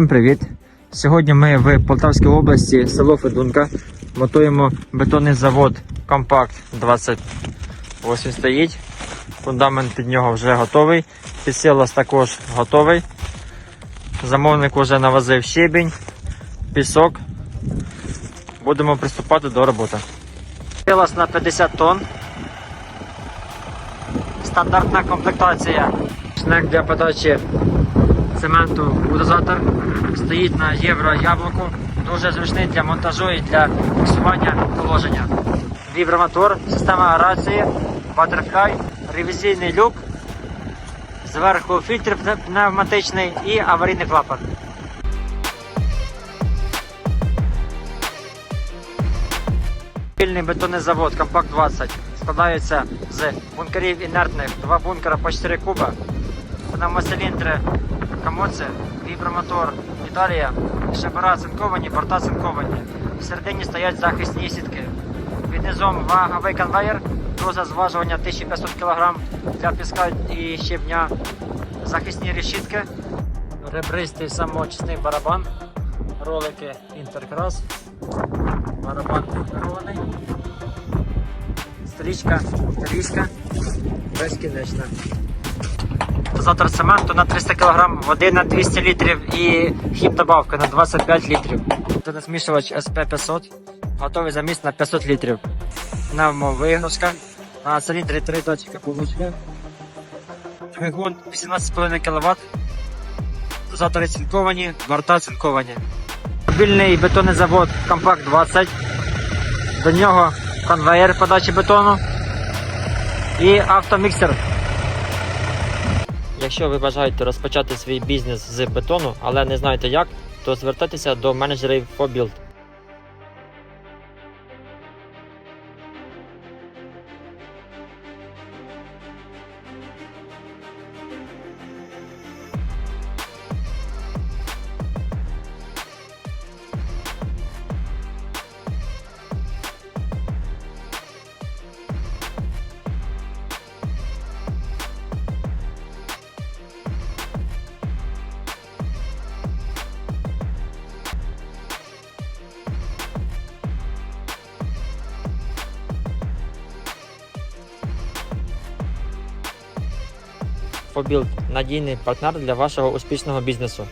привіт! Сьогодні ми в Полтавській області, село Федунка. Монтуємо бетонний завод Компакт 28 стоїть. Фундамент під нього вже готовий. Підсилос також готовий. Замовник вже навозив щебінь, пісок. Будемо приступати до роботи. Підсилос на 50 тонн. Стандартна комплектація. Шнек для подачі цементу будозатор стоїть на євро яблуку. Дуже зручний для монтажу і для фіксування положення. Вібромотор, система аерації, батерфляй, ревізійний люк, зверху фільтр пневматичний і аварійний клапан. Вільний бетонний завод Компакт 20 складається з бункерів інертних, два бункера по 4 куба, пневмоциліндри комоці, вібромотор, Італія, шибера цинковані, борта цинковані. Всередині стоять захисні сітки. Під низом ваговий конвейер, доза зважування 1500 кг для піска і щебня, захисні решітки, ребристий самоочисний барабан, ролики інтеркрас, барабан фіксований, стрічка, різка, безкінечна. Дозатор цементу на 300 кг, води на 200 літрів і хімдобавка на 25 літрів. Це насмішувач SP500, готовий заміс на 500 літрів. Пневмовигрузка, на циліндрі 3 точки получка. Двигун 18,5 кВт. Дозатори цинковані, борта цинковані. Мобільний бетонний завод Компакт 20. До нього конвейер подачі бетону і автоміксер. Якщо ви бажаєте розпочати свій бізнес з бетону, але не знаєте як, то звертайтеся до менеджерів FoBuild. FoBuild – надійний партнер для вашого успішного бізнесу.